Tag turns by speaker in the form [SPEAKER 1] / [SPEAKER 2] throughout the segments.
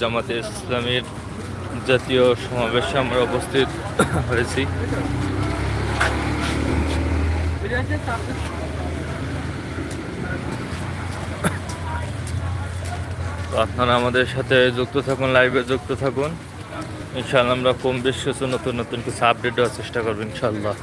[SPEAKER 1] জামাতে ইসলামীর জাতীয় সমাবেশে আমরা উপস্থিত হয়েছি। আপনারা আমাদের সাথে যুক্ত থাকুন, লাইভে যুক্ত থাকুন। ইনশাআল্লাহ আমরা কম বেশ কিছু নতুন নতুন কিছু আপডেট দেওয়ার চেষ্টা করব, ইনশাআল্লাহ।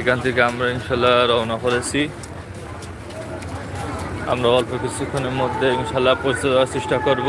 [SPEAKER 1] এখান থেকে আমরা ইনশাল্লাহ রওনা করেছি। আমরা অল্প কিছুক্ষণের মধ্যে ইনশাল্লাহ পৌঁছে দেওয়ার চেষ্টা করব।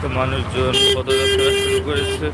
[SPEAKER 1] তো মানুষজন পদযাত্রা শুরু করেছে।